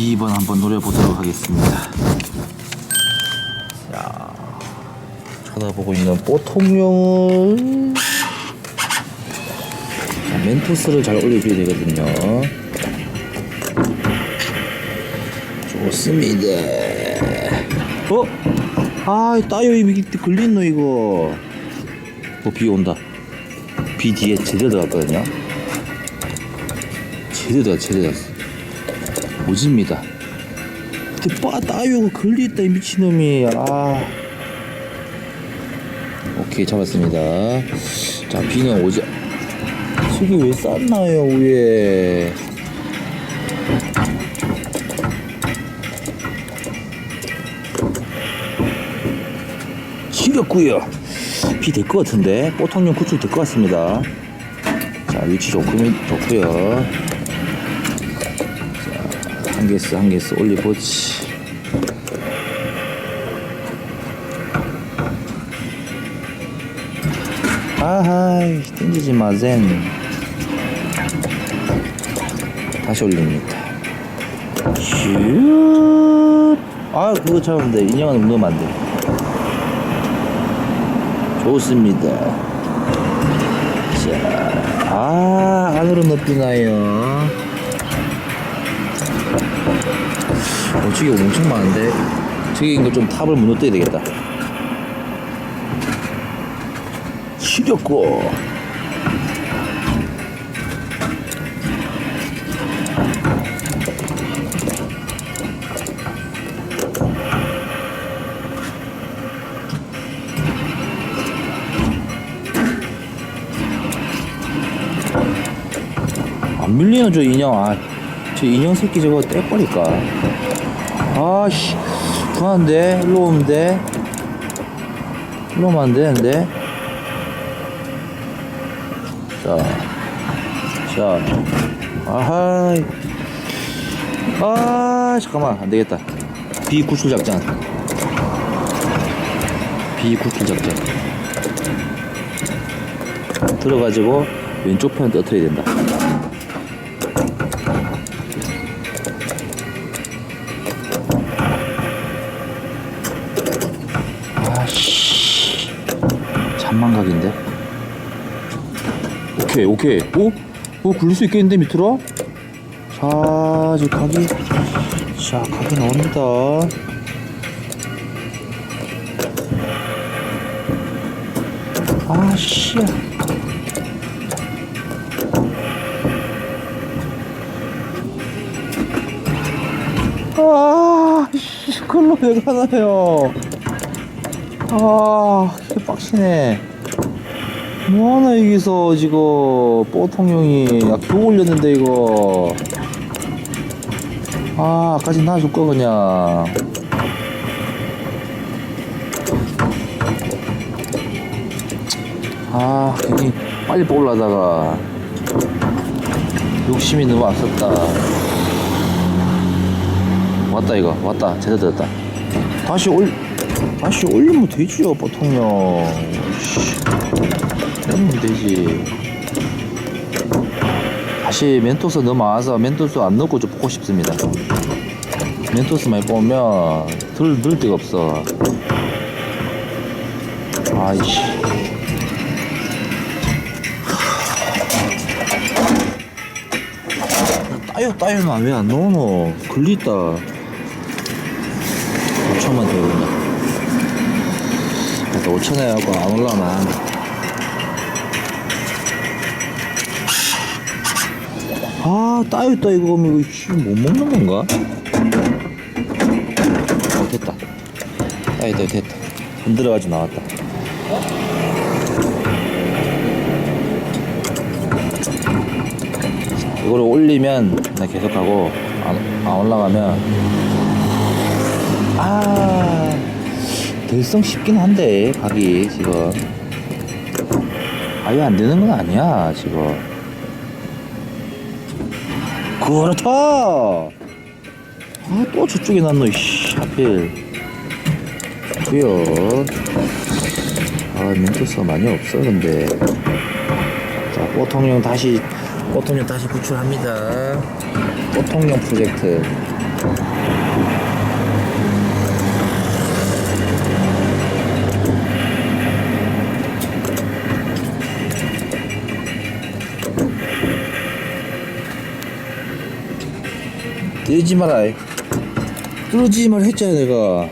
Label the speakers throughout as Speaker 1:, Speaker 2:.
Speaker 1: B2번 한번 노려보도록 하겠습니다. 자, 쳐다보고 있는 뽀통용을 자, 멘토스를 잘 올려줘야 되거든요. 좋습니다. 어? 아, 따요 이미 걸린노 이거. 어, 비 온다. 비 뒤에 제대로 들어갔거든요. 제대로 들어갔, 제대로 들어 오집니다. 빠 따요가 걸려있다 이 미친놈이. 아. 오케이 잡았습니다. 자 비는 오지. 저게 왜 쌌나요 위에? 지렸구요. 비될것 같은데 뽀통용 구출 될 것 같습니다. 자 위치 좋고 좋고요. 한 개씩 한 개씩 올려보지. 아하이 땡기지 마셈. 다시 올립니다. 슛. 아 그거 잡으면 인형은 넣으면 안 돼. 좋습니다. 자, 아 안으로 넣기나요. 어, 저기 엄청 많은데? 저기 이거 좀 탑을 무너뜨려야 되겠다. 시렸고. 안 밀리는 저 인형. 아, 저 인형 새끼 저거 떼버릴까 아씨 불안한데 일로 오면 돼 일로 오면 안 되는데. 자 자. 아하이. 아 잠깐만 안 되겠다. 비구출 작전. 비구출 작전. 들어가지고 왼쪽 편 떠트려야 된다 잠만각인데 오케이 오케이 오? 오 굴릴 수 있겠는데 밑으로? 자 이제 각이 자 각이 나옵니다 아씨 아, 씨, 그걸로 왜 가나요? 아, 이게 빡치네. 뭐하나, 여기서, 지금, 뽀통용이. 야, 겨우 올렸는데, 이거. 아, 아까지 놔줄 거, 그냥. 아, 괜히 빨리 뽑으려다가. 욕심이 너무 앞섰다. 왔다 이거 왔다 제대로 됐다 다시 올 다시 올리면 되지요 보통요. 올리면 되지. 다시 멘토스 넘어와서 멘토스 안 넣고 좀 뽑고 싶습니다. 멘토스 많이 뽑으면 들, 들 데가 없어. 아이씨. 따요 따요는 왜안 넣어노 걸리다. 5천만 더. 오 른다 일단 5천 해갖고 안 돼. 아 따요 따 이거 이거 씨, 못 먹는 건가? 어 됐다 따요 따요 됐다 흔들어가지고 나왔다 이거를 올리면 나 계속 하고 안, 안 올라가면 아 결성 쉽긴 한데 각이 지금. 아예 안 되는 건 아니야 지금. 그렇다! 아 또 저쪽에 놨노 씨 하필. 좋고요. 아 멘토스가 많이 없어 근데. 자 뽀통령 다시 뽀통령 다시 구출합니다. 보통령 프로젝트 때리지 마라. 뚫지 말 했잖아 내가.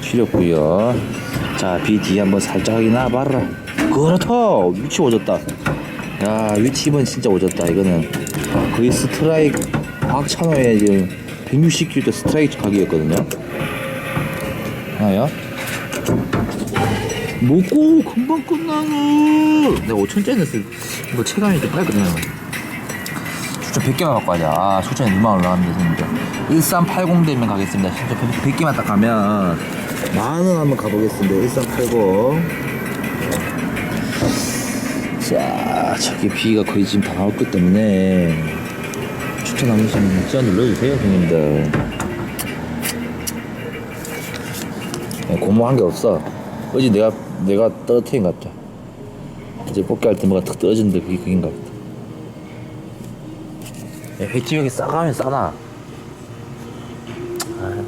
Speaker 1: 줄였고요. 자 BD 한번 살짝 확인해 봐라. 그렇다. 위치 오졌다. 야 위치 이번 진짜 오졌다 이거는. 거의 스트라이크 박찬호의 지금 160km 스트라이크 각이었거든요. 하나요? 먹고 금방 끝나노 내가 5천짜리 냈을 이거 체감이 좀 빨리 끝나는 수천 100개만 갖고 가자. 아 수천에 2만원 올라갑니다 진짜. 1380 되면 가겠습니다. 진짜 100, 100개만 딱 가면 만원 한번 가보겠습니다. 1380 자, 저기 비가 거의 지금 다 나올 것 때문에 추천 한 번씩 문자 눌러주세요, 형님들. 네, 고무한 게 없어. 어제 내가 내가 떨어뜨린 것 같아. 어제 뽑기 할 때 뭐가 툭 떨어졌는데 그게 그긴 것 같아. 야, 횟집 여기 싸가면 싸나? 아,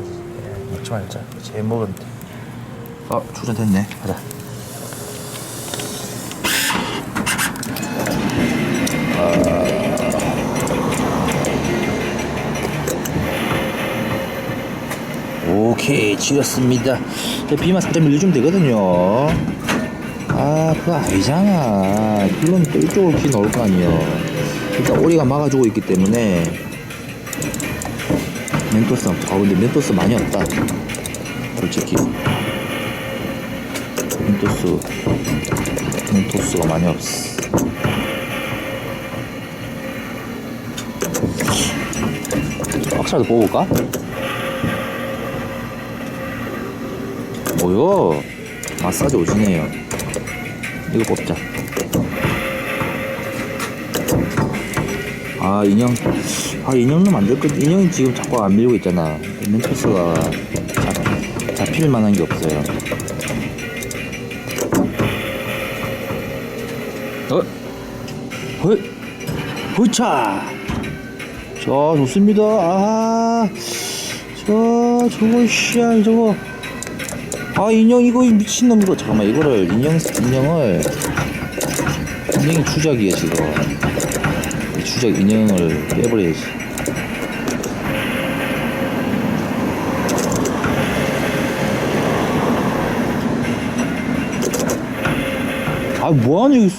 Speaker 1: 먹지 말자. 먹으면 돼. 어, 충전됐네. 가자. 오케이 지렸습니다. 비만 살짝 밀려주면 되거든요. 아 그거 아니잖아. 그럼 또 이쪽으로 비 나올 거 아니에요. 일단 오리가 막아주고 있기 때문에 멘토스 아 근데 멘토스 많이 없다. 솔직히. 멘토스. 멘토스가 많이 없어. 확실하게 뽑을까? 뭐요? 마사지 오시네요. 이거 뽑자. 아 인형, 아 인형도 만들 거 인형이 지금 자꾸 안 밀고 있잖아. 멘토스가 잡, 잡힐 만한 게 없어요. 어? 헐, 후차. 자 좋습니다. 아, 저 저거 씨알 저거. 아 인형 이거 미친놈 이거 잠깐만 이거를 인형 인형을 인형이 주작이야 지금. 이 주작 인형을 빼버려야지. 아 이거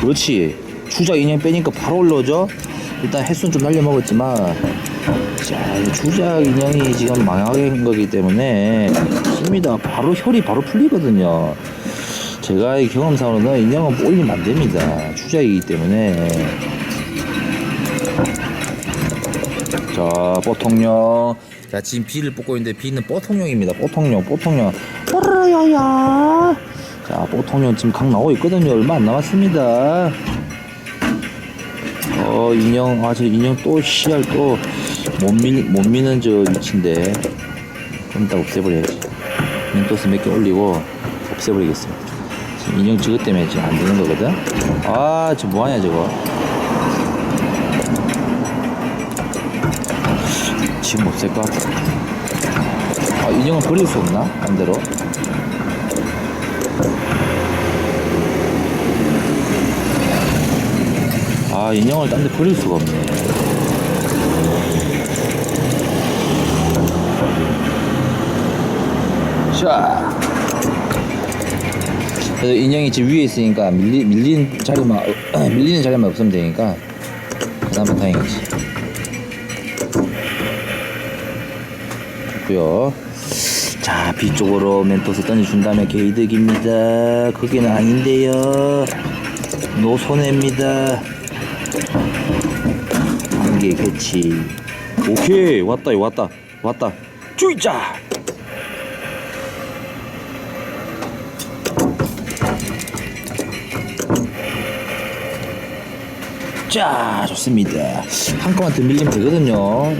Speaker 1: 그렇지. 주작 인형 빼니까 바로 올라오죠? 일단 횟수는 좀 날려먹었지만. 자, 이 주작 인형이 지금 망하게 한 거기 때문에 씁니다. 바로 혈이 바로 풀리거든요. 제가 이 경험상으로는 인형은 올리면 안 됩니다. 주작이기 때문에. 자, 뽀통령. 자, 지금 비를 뽑고 있는데 비는 뽀통령입니다. 뽀통령, 뽀통령. 뽀르야야. 자, 뽀통령 지금 각 나오고 있거든요. 얼마 안 남았습니다. 어, 인형, 아, 저 인형 또 씨알 또. 못, 밀, 못 미는 저 위치인데 좀 이따 없애버려야지 민토스 몇 개 올리고 없애버리겠습니다. 지금 인형 저것 때문에 지금 안 되는 거거든? 아 저 뭐하냐 저거? 지금 없앨까? 아 인형은 버릴 수 없나? 반대로? 아 인형을 딴 데 버릴 수가 없네 자. 인형이 지금 위에 있으니까 밀리, 밀린 자리만, 어, 밀리는 자리만 없으면 되니까. 그나마 다행이지. 좋고요 자, B 쪽으로 멘토스 던져준 다음에 게이득입니다. 거기는 아닌데요. 노손해입니다. 한개 개치. 오케이. 왔다, 왔다. 왔다. 주이자! 자 좋습니다. 한 건만 더 밀리면 되거든요.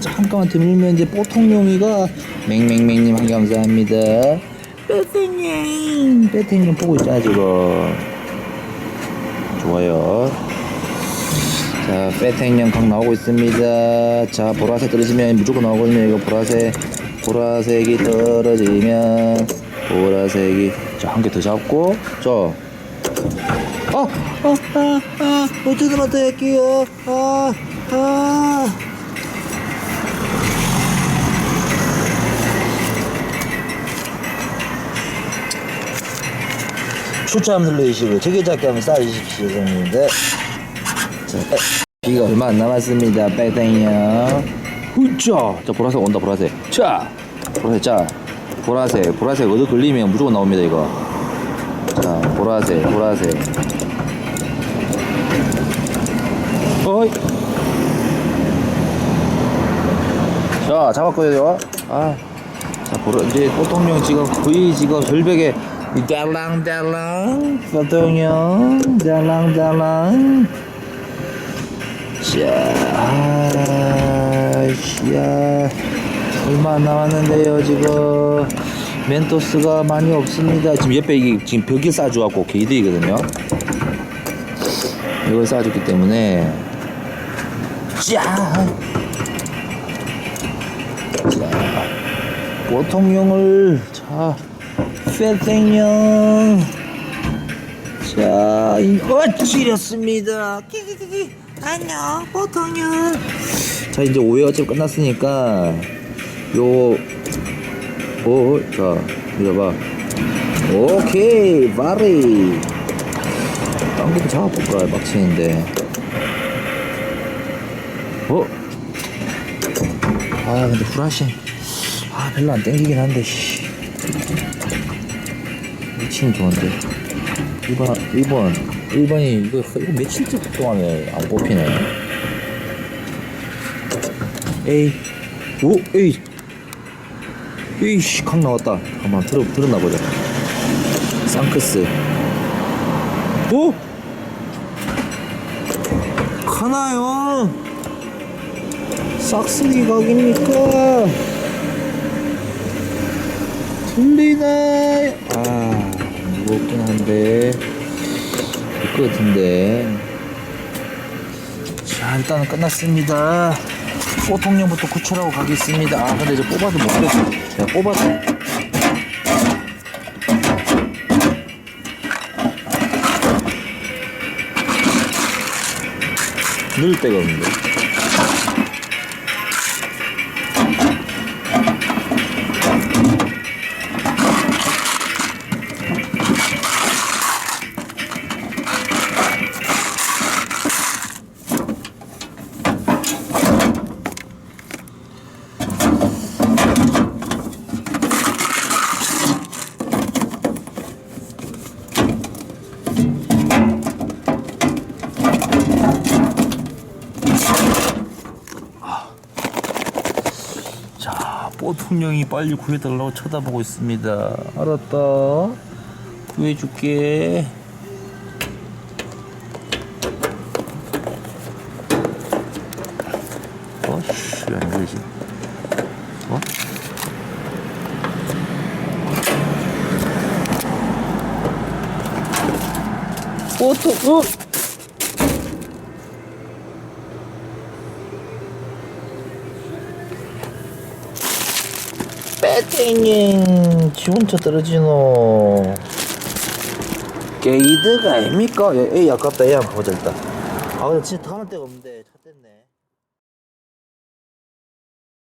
Speaker 1: 자, 한 건만 더 밀면 이제 뽀통룡이가 맹맹맹님 한개 감사합니다. 빼탱님! 빼탱님 보고 있잖아 지금 좋아요. 자 빼탱님 각 나오고 있습니다. 자 보라색 떨어지면 무조건 나오거든요. 이거 보라색 보라색이 떨어지면 보라색이 자 한 개 더 잡고 자 아, 아, 아, 아, 어쨌든 어떻게 할게요. 아, 아. 한번 눌러주시고, 작게 한번 쌓아주십시오, 선생님들. 자, 비가 얼마 안 남았습니다. 빼땡이요. 후짜! 자, 보라색 온다, 보라색. 자! 보라색, 자. 보라색, 보라색 얻어 걸리면 무조건 나옵니다, 이거. 자, 보라색, 보라색. 어이. 자, 잡았거든요. 아. 자, 보라, 이제 보통령 지금 거의 지금 절벽에 달랑달랑, 보통령, 달랑달랑. 자, 아, 야, 얼마 안 남았는데요, 지금. 멘토스가 많이 없습니다. 지금 옆에 이게 지금 벽에 쌓아줘갖고 게이드이거든요. 이걸 쌓아줬기 때문에. 자! 자, 보통령을, 자, 페땡령. 자, 이거 지렸습니다. 끼끼끼끼. 안녕, 보통령. 자, 이제 5회 어차피 끝났으니까, 요, 오, 자, 이거 봐. 오케이, 바리. 딴것도 잡아볼까, 빡치는데. 어? 아, 근데 브라신. 아, 별로 안 땡기긴 한데, 씨. 미치는 좋은데. 1번, 1번. 1번이, 이거, 이거 며칠째 동안에 안 뽑히네. 에이. 오, 에이. 에이씨, 강 나왔다. 한번 들어, 들었나 보자. 쌍크스. 오! 가나요? 싹쓸이 각입니까? 들리나요? 아, 무겁긴 한데. 될것 같은데. 자, 일단은 끝났습니다. 보통령부터 구출하고 가겠습니다. 아, 근데 이제 뽑아도 못 뺐어. 제가 뽑아도. 넣을 데가 없는데. 보통령이 빨리 구해달라고 쳐다보고 있습니다. 알았다. 구해줄게. 어, 씨, 안 되지. 어? 보통, 어? 배팅님 지 혼자 떨어지노? 게이드가 아닙니까? 에이 아깝다. 얘 한번 보자 일단. 아 근데 진짜 타는 데가 없는데